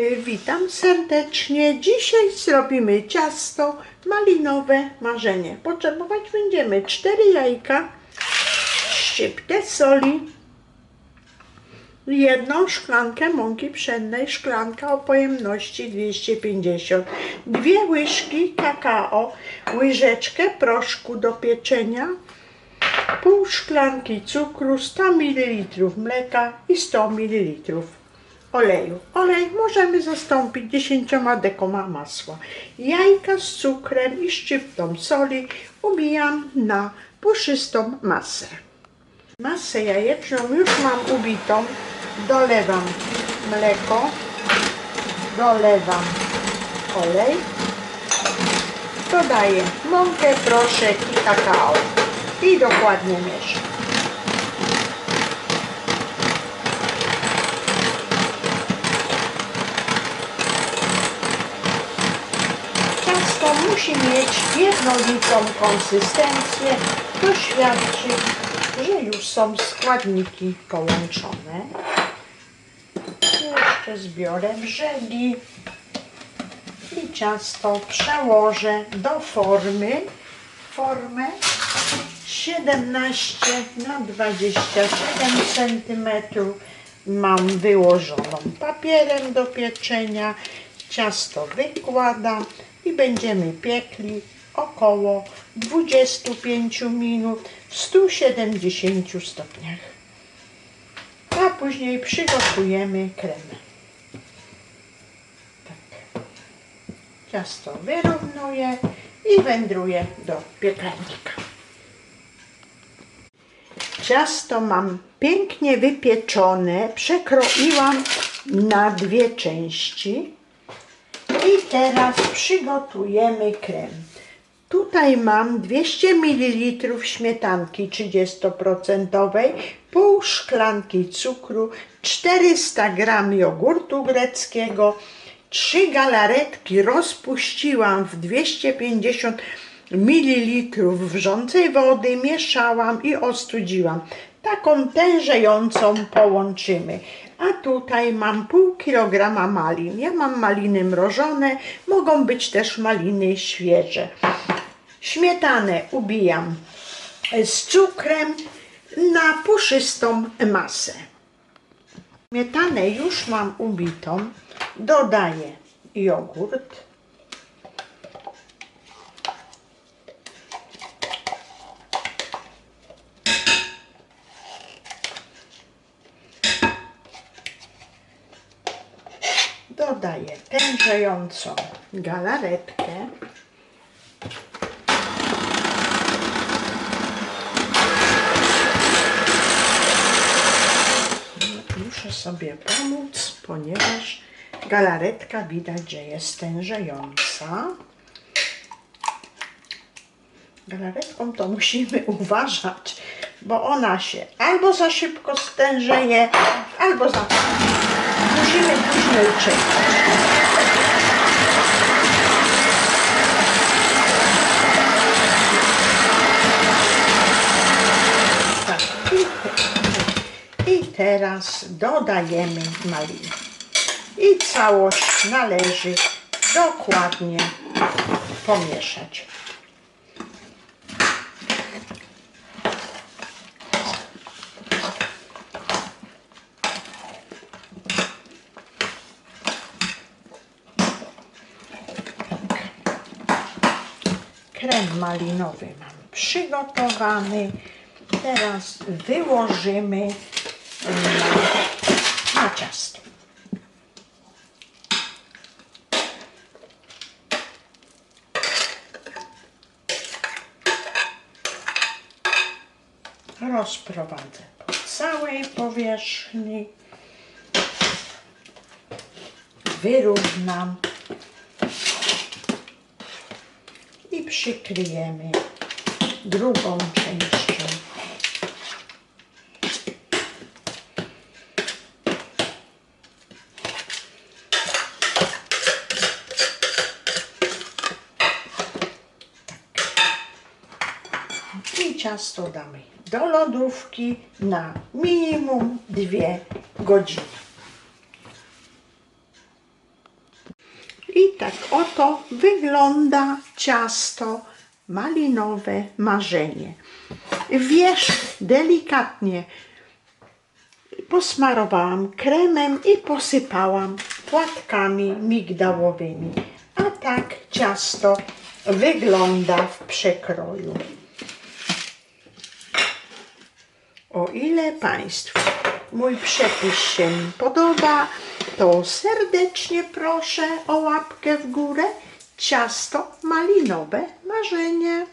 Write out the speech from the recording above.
Y, Witam serdecznie. Dzisiaj zrobimy ciasto malinowe marzenie. Potrzebować będziemy 4 jajka, szczyptę soli, jedną szklankę mąki pszennej, szklanka o pojemności 250, dwie łyżki kakao, łyżeczkę proszku do pieczenia, pół szklanki cukru, 100 ml mleka i 100 ml oleju. Olej możemy zastąpić 10 dekoma masła. Jajka z cukrem i szczyptą soli ubijam na puszystą masę. Masę jajeczną już mam ubitą. Dolewam mleko, dolewam olej, dodaję mąkę, proszek i kakao i dokładnie mieszam. Musi mieć jednolitą konsystencję. To świadczy, że już są składniki połączone. Jeszcze zbiorę brzegi i ciasto przełożę do formy. Formę 17 na 27 cm mam wyłożoną papierem do pieczenia. Ciasto wykładam i będziemy piekli około 25 minut w 170 stopniach. A później przygotujemy krem. Tak. Ciasto wyrównuję i wędruję do piekarnika. Ciasto mam pięknie wypieczone, przekroiłam na dwie części. I teraz przygotujemy krem. Tutaj mam 200 ml śmietanki 30%, pół szklanki cukru, 400 g jogurtu greckiego, 3 galaretki rozpuściłam w 250 ml wrzącej wody, mieszałam i ostudziłam. Taką tężejącą połączymy. A tutaj mam pół kilograma malin. Ja mam maliny mrożone, mogą być też maliny świeże. Śmietanę ubijam z cukrem na puszystą masę. Śmietanę już mam ubitą. Dodaję jogurt. Dodaję tężejącą galaretkę. Muszę sobie pomóc, ponieważ galaretka widać, że jest tężejąca. Galaretką to musimy uważać, bo ona się albo za szybko stężeje, albo za Tak. I teraz dodajemy malinę. I całość należy dokładnie pomieszać. Krem malinowy mam przygotowany. Teraz wyłożymy na, na ciasto. Rozprowadzę po całej powierzchni. Wyrównam i przykryjemy drugą częścią. I ciasto damy do lodówki na minimum dwie godziny. I tak oto wygląda ciasto malinowe marzenie. Wierzch delikatnie posmarowałam kremem i posypałam płatkami migdałowymi. A tak ciasto wygląda w przekroju. O ile Państwu mój przepis się podoba, to serdecznie proszę o łapkę w górę. Ciasto malinowe marzenie.